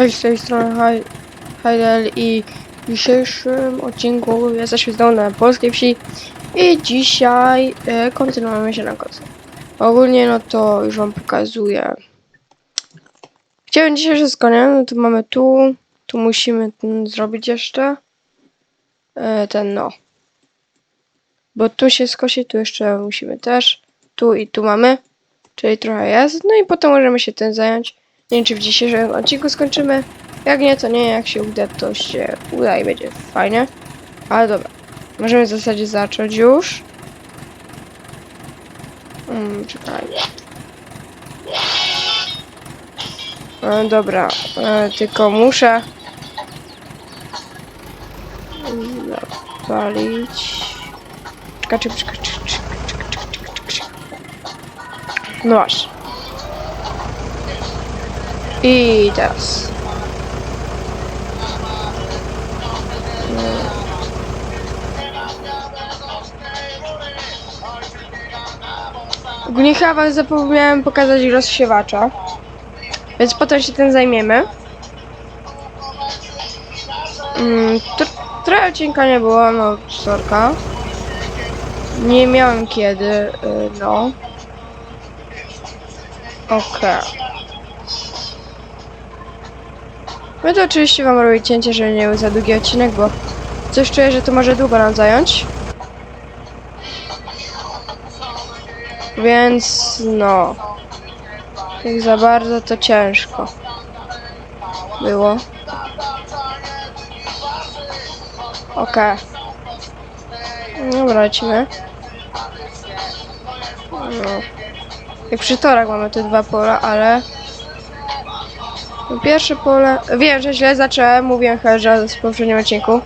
Cześć, z tej strony Haj- Hajdel i w dzisiejszym odcinku jesteśmy znowu na polskiej wsi i dzisiaj e, kontynuujemy się na kocy. Ogólnie no to już wam pokazuję. Chciałem dzisiaj wszystko, nie? No to mamy tu, tu musimy zrobić jeszcze. E, ten no. Bo tu się skosi, tu jeszcze musimy też. Tu i tu mamy. Czyli trochę jest. No i potem możemy się tym zająć. Nie wiem, czy w dzisiejszym odcinku skończymy. Jak nie, to nie. Jak się uda, to się uda i będzie fajnie. Ale dobra. Możemy w zasadzie zacząć już. Hmm, czekaj. E, dobra, e, tylko muszę zapalić. Czekaj, czekaj, czekaj, czekaj, czekaj, czekaj, czekaj, czekaj. No właśnie. I teraz. Ogólnie chyba zapomniałem pokazać rozsiewacza. Więc potem się tym zajmiemy. Mm, tr- trochę odcinka nie było, no sorka. Nie miałem kiedy, y, no. Okej. My to oczywiście wam robię cięcie, żeby nie był za długi odcinek, bo coś czuję, że to może długo nam zająć. Więc no. Jak za bardzo to ciężko. Było. Okej. Dobra, lecimy. No. Jak przy torach mamy te dwa pola, ale... Pierwsze pole... Wiem, że źle zacząłem, mówiłem że w poprzednim odcinku.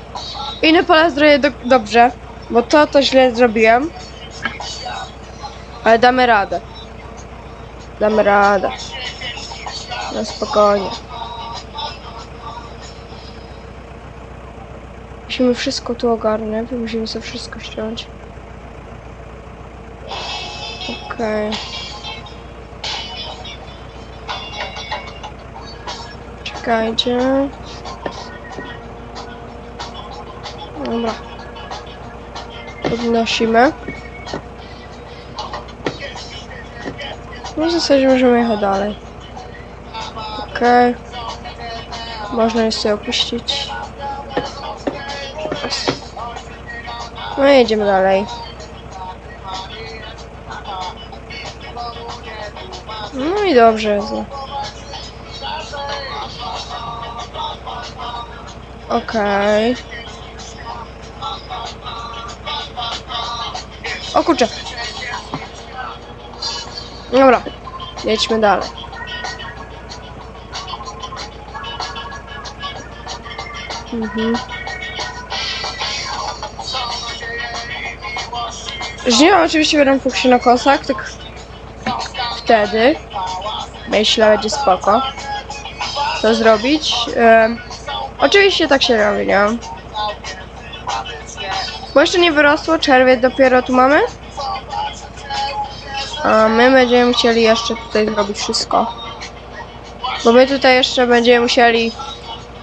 Inne pola zrobię do, dobrze, bo to to źle zrobiłem. Ale damy radę. Damy radę. No spokojnie. Musimy wszystko tu ogarnąć, musimy sobie wszystko ściąć. Okej. Czekajcie. Dobra. Podnosimy. No w zasadzie możemy jechać dalej. Okej. Można jest sobie opuścić. No i jedziemy dalej. No i dobrze Okej. O kurczę. Dobra. Jedźmy dalej. Mhm. Żniwa oczywiście będą po krzynokosach, tak wtedy myślę będzie spoko to zrobić. Em, oczywiście tak się robi, nie? Bo jeszcze nie wyrosło, czerwiec dopiero tu mamy. A my będziemy musieli jeszcze tutaj zrobić wszystko. Bo my tutaj jeszcze będziemy musieli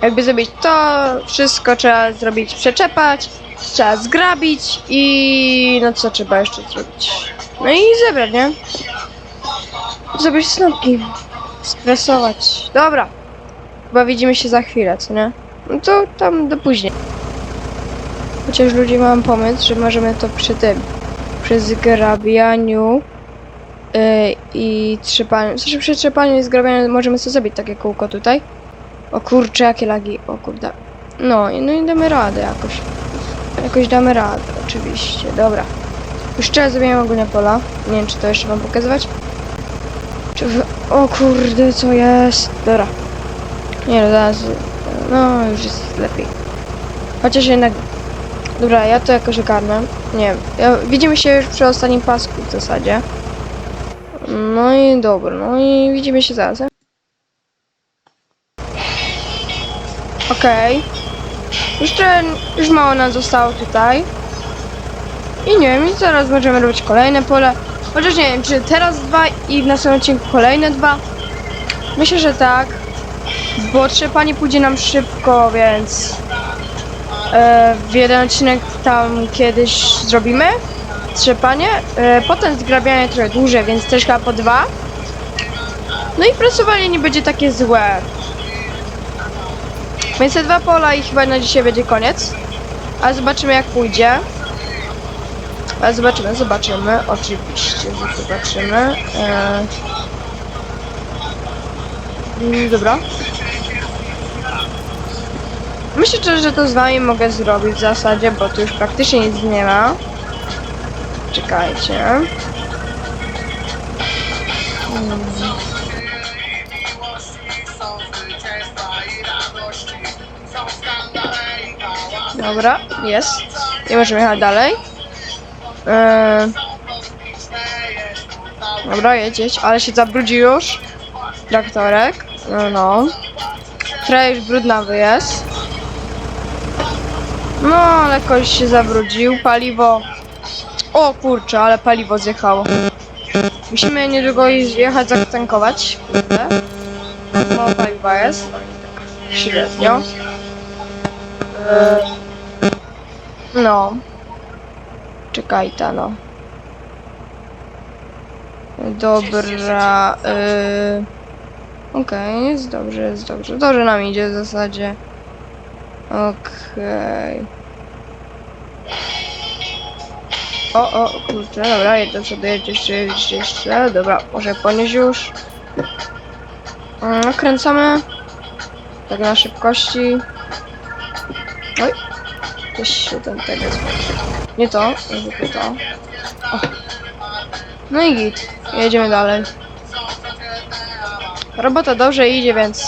jakby zrobić to, wszystko trzeba zrobić, przeczepać, trzeba zgrabić i no co trzeba jeszcze zrobić? No i zebrać, nie? Zrobić snopki, stresować. Dobra, chyba widzimy się za chwilę, co nie? No to tam do później. Chociaż ludzie mam pomysł, że możemy to przy tym, przy zgrabianiu yy, i trzepaniu, w sensie przy trzepaniu i zgrabianiu możemy sobie zrobić takie kółko tutaj. O kurczę, jakie lagi, o kurde. No, no i damy radę jakoś. Jakoś damy radę, oczywiście, dobra. Już teraz zrobiłem ogólnie pola. Nie wiem, czy to jeszcze wam pokazywać. Czy. O kurde, co jest? Dobra. Nie no, zaraz... No, już jest lepiej. Chociaż jednak... Dobra, ja to jakoś ogarnę. Nie. Ja... Widzimy się już przy ostatnim pasku w zasadzie. No i dobra, no i widzimy się zaraz. Okej. Już trochę, już mało nam zostało tutaj. I nie wiem, i zaraz będziemy robić kolejne pole. Chociaż nie wiem, czy teraz dwa i w następnym odcinku kolejne dwa. Myślę, że tak. Bo trzepanie pójdzie nam szybko, więc e, w jeden odcinek tam kiedyś zrobimy trzepanie, e, potem zgrabianie trochę dłużej, więc też chyba po dwa. No i prasowanie nie będzie takie złe. Więc te dwa pola i chyba na dzisiaj będzie koniec. Ale zobaczymy jak pójdzie. Ale zobaczymy, zobaczymy. Oczywiście, że zobaczymy. E... mm, Dobra. Myślę, że to z wami mogę zrobić w zasadzie, bo tu już praktycznie nic nie ma. Czekajcie. Dobra, jest. I możemy jechać dalej. Eee, dobra, jedzieć, ale się zabrudzi już. Traktorek. No, no. Już brudnawy jest. No, lekko się zabrudził. Paliwo. O kurczę, ale paliwo zjechało. Musimy niedługo jechać zatankować. Kurde. Mało paliwa jest. No i tak średnio. Eee, no. Czekaj ta no. Dobra. Yy... Okej, jest dobrze, jest dobrze. Dobrze nam idzie w zasadzie. Okej. O, o, kurczę, dobra, jedź do przodu, jedź jeszcze, jeszcze. Dobra, może ponieść już. Mm, Kręcamy. Tak na szybkości. Oj. Coś się tam tego Nie to, nie to. O. No i git. Jedziemy dalej. Robota dobrze idzie, więc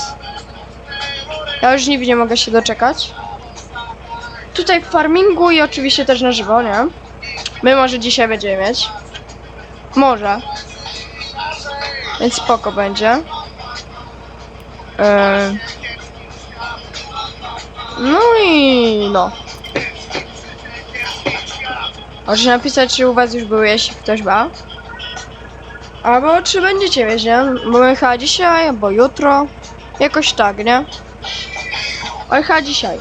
ja już nigdy nie mogę się doczekać. Tutaj w farmingu i oczywiście też na żywo, nie? My może dzisiaj będziemy mieć. Może. Więc spoko będzie. Eee. No i no. Możecie napisać, czy u was już były, jeśli ktoś ma. Albo czy będziecie mieć, nie? Bo my chyba dzisiaj, albo jutro. Jakoś tak, nie? Chyba dzisiaj.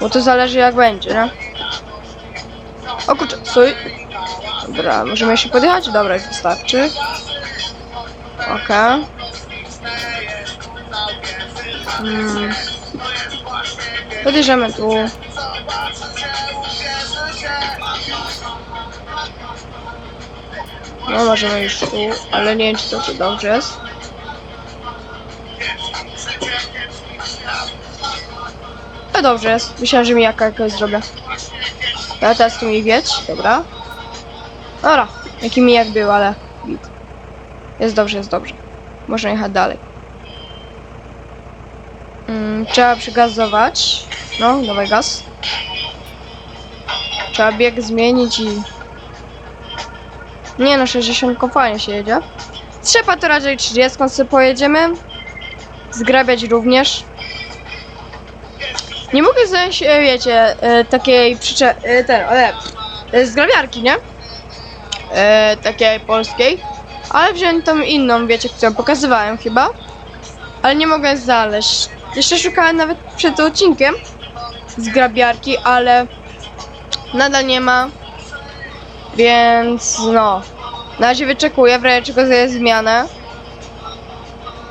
Bo to zależy jak będzie, nie? O kurczę, stój. Dobra, możemy jeszcze podjechać? Dobra, już wystarczy. Okej. Hmm. Podjeżdżamy tu. No możemy już tu, ale nie wiem czy to tu dobrze jest. To dobrze jest. Myślałem, że mi jaka jakoś zrobię. Ja teraz tu mi wieć, dobra. Dobra, jaki mi jak był, ale. Jest dobrze, jest dobrze. Można jechać dalej. Mm, trzeba przygazować. No, dawaj gaz. Trzeba bieg zmienić i... Nie no, 60 fajnie się jedzie. Trzeba to raczej 30 sobie pojedziemy. Zgrabiać również. Nie mogę znaleźć, e, wiecie, e, takiej przycze... e, ten, ale... e, Zgrabiarki, nie? E, takiej polskiej. Ale wziąłem tą inną, wiecie, którą pokazywałem chyba. Ale nie mogę znaleźć. Jeszcze szukałem nawet przed odcinkiem zgrabiarki, ale nadal nie ma. Więc no. Na razie wyczekuję, w razie czego zmianę.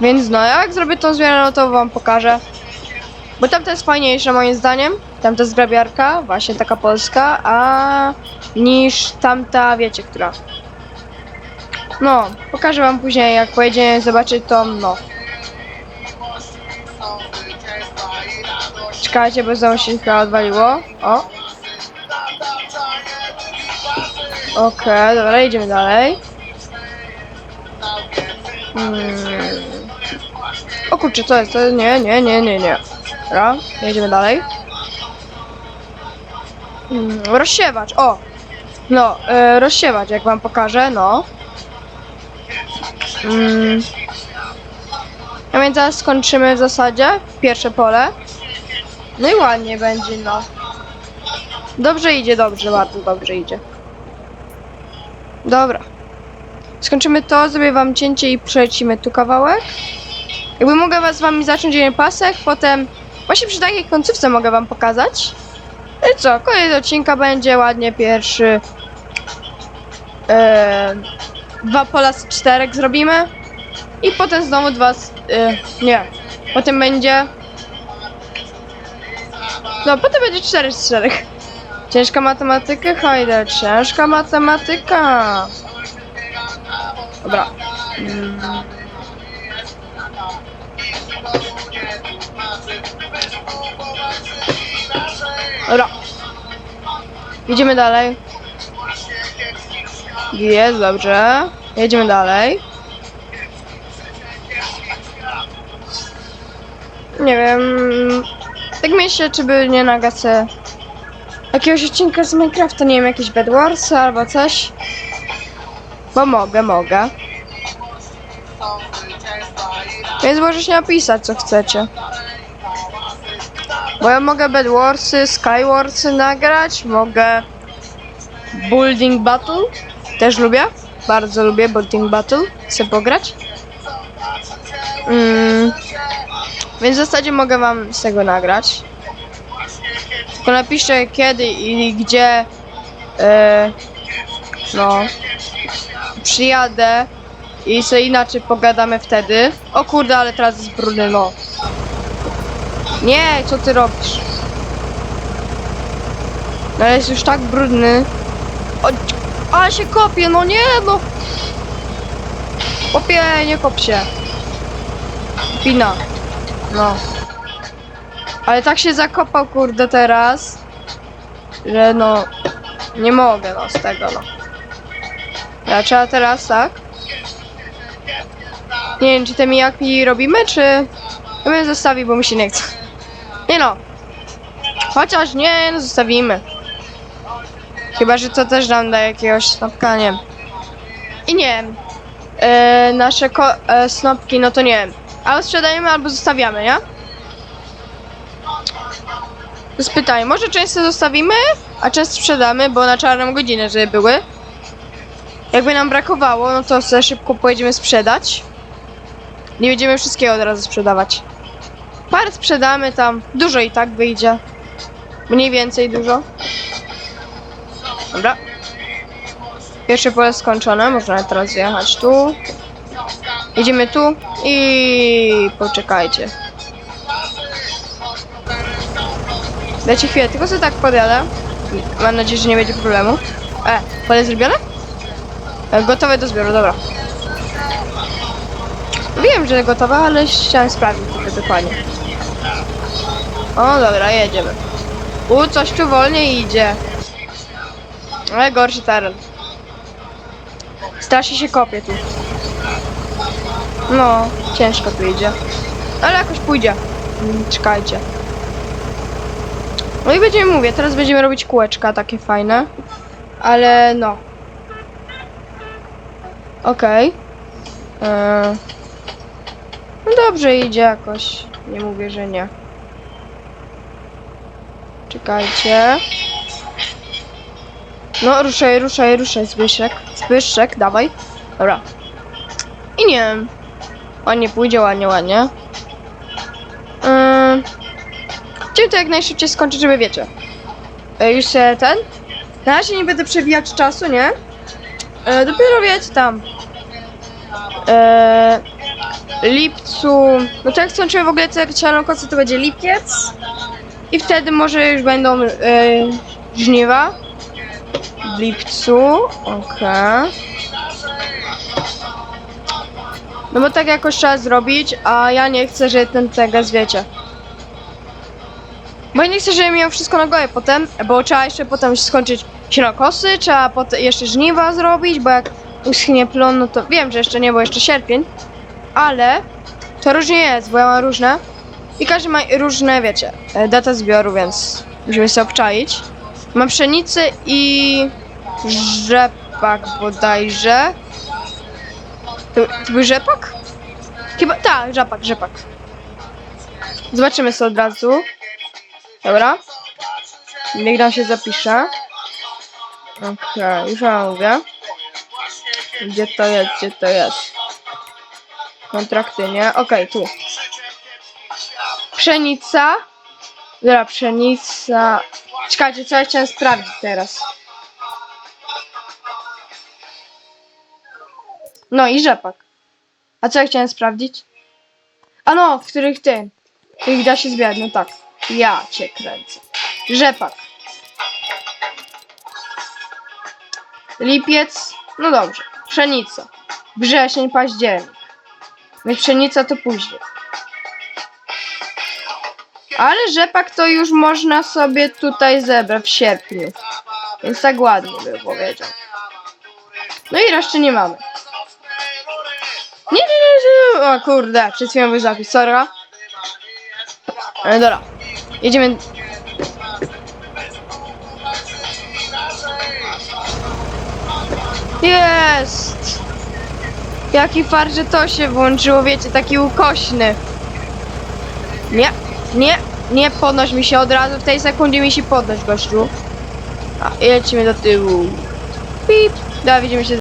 Więc no, jak zrobię tą zmianę, no to wam pokażę. Bo tamta jest fajniejsza moim zdaniem. Tamta zgrabiarka, właśnie taka polska, a niż tamta, wiecie, która. No, pokażę wam później, jak pojedziemy zobaczyć to, no. Czekajcie, bo znowu się chyba odwaliło. O. Okej, dobra, idziemy dalej. Hmm. O kurczę, co jest? To nie, nie, nie, nie, nie. Dobra, jedziemy dalej. Hmm, rozsiewacz, o! No, e, rozsiewacz, jak wam pokażę, no. Mm. A więc zaraz skończymy w zasadzie pierwsze pole. No i ładnie będzie, no. Dobrze idzie, dobrze, bardzo dobrze idzie. Dobra. Skończymy to, zrobię wam cięcie i przelecimy tu kawałek. Jakby mogę was z wami zacząć jeden pasek, potem właśnie przy takiej końcówce mogę wam pokazać. I co, koniec odcinka będzie ładnie pierwszy. E, dwa pola z czterech zrobimy. I potem znowu dwa z, e, nie. Potem będzie... No, potem będzie cztery z czterech. Ciężka matematyka, Hajder, ciężka matematyka. Dobra. Mm. Dobra. Jedziemy dalej. Jest, dobrze. Jedziemy dalej. Nie wiem. Tak myślę, czy by nie sobie jakiegoś odcinka z Minecrafta, nie wiem, jakieś Bed Wars albo coś. Bo mogę, mogę. Więc możecie napisać, co chcecie. Bo ja mogę Bed Warsy, Skywarsy nagrać, mogę Building Battle, też lubię, bardzo lubię Building Battle, chcę pograć. Mm. Więc w zasadzie mogę wam z tego nagrać. Tylko napiszcie kiedy i gdzie e, no przyjadę i sobie inaczej pogadamy wtedy. O kurde, ale teraz jest brudny, no. Nie, co ty robisz? No jest już tak brudny. O, ale się kopie, no nie, no. Kopie, nie kop się. Pina. No. Ale tak się zakopał, kurde, teraz, że no, nie mogę, no, z tego, no. Ja trzeba teraz, tak? Nie wiem, czy te mijaki robimy, czy... Ja bym zostawił, bo mi się nie chce. Nie no. Chociaż nie, no zostawimy. Chyba, że to też nam da jakiegoś snopka, nie. I nie. E, nasze ko- e, snopki, no to nie. Albo sprzedajemy, albo zostawiamy, nie? Pytanie. Może często zostawimy, a często sprzedamy, bo na czarną godzinę, żeby były. Jakby nam brakowało, no to sobie szybko pojedziemy sprzedać. Nie będziemy wszystkiego od razu sprzedawać. Parę sprzedamy tam. Dużo i tak wyjdzie. Mniej więcej dużo. Dobra. Pierwsze pole skończone. Można teraz jechać tu. Jedziemy tu i poczekajcie. Dajcie chwilę, tylko sobie tak podjadę. Mam nadzieję, że nie będzie problemu. E, pole zrobione? E, gotowe do zbioru, dobra. Wiem, że gotowe, ale chciałem sprawdzić tylko dokładnie. O, dobra, jedziemy. U, coś tu wolniej idzie. Ale gorszy teren. Strasznie się kopie tu. No, ciężko tu idzie. Ale jakoś pójdzie. Mm, Czekajcie. No i będziemy, mówię, teraz będziemy robić kółeczka takie fajne. Ale no. Okej. Eee. No dobrze idzie jakoś. Nie mówię, że nie. Czekajcie. No, ruszaj, ruszaj, ruszaj, Zbyszek. Zbyszek, dawaj. Dobra. I nie wiem. Ładnie pójdzie, ładnie, ładnie. Yy... Chciałem to jak najszybciej skończyć, żeby wiecie. Yy, już się ten. Na razie nie będę przewijać czasu, nie? Yy, dopiero wiecie tam. Yy, lipcu. No to jak skończymy w ogóle czarnokosy, to będzie lipiec. I wtedy może już będą yy, żniwa. W lipcu. Okej. No bo tak jakoś trzeba zrobić, a ja nie chcę, że ten teges, wiecie. Bo ja nie chcę, żeby miał wszystko na głowie potem, bo trzeba jeszcze potem skończyć sianokosy, trzeba potem jeszcze żniwa zrobić, bo jak uschnie plon, no to wiem, że jeszcze nie, bo jeszcze sierpień, ale to różnie jest, bo ja mam różne i każdy ma różne, wiecie, e, datę zbioru, więc musimy sobie obczaić. Mam pszenicę i rzepak bodajże. To, to był rzepak? Chyba, tak, rzepak, rzepak. Zobaczymy sobie od razu. Dobra. Niech nam się zapisze. Okej, już wam mówię. Gdzie to jest, gdzie to jest? Kontrakty, nie? Okej, tu. Pszenica. Dobra, pszenica. Czekajcie, co ja chciałem sprawdzić teraz. No i rzepak. A co ja chciałem sprawdzić? A no, w których tym. W których da się zbierać, no tak. Ja cię kręcę. Rzepak. Lipiec. No dobrze. Pszenica. Wrzesień, październik. No pszenica to później. Ale rzepak to już można sobie tutaj zebrać w sierpniu. Więc tak ładnie bym powiedział. No i reszty nie mamy. Nie, nie, nie, nie. O kurde, przed chwilą był zapis, sorry. E, dobra. Jedziemy. Jest! Jaki fart, że to się włączyło, wiecie, taki ukośny. Nie, nie, nie podnoś mi się od razu, w tej sekundzie mi się podnoś, gościu. A, lecimy do tyłu. Pip. Dobra, widzimy się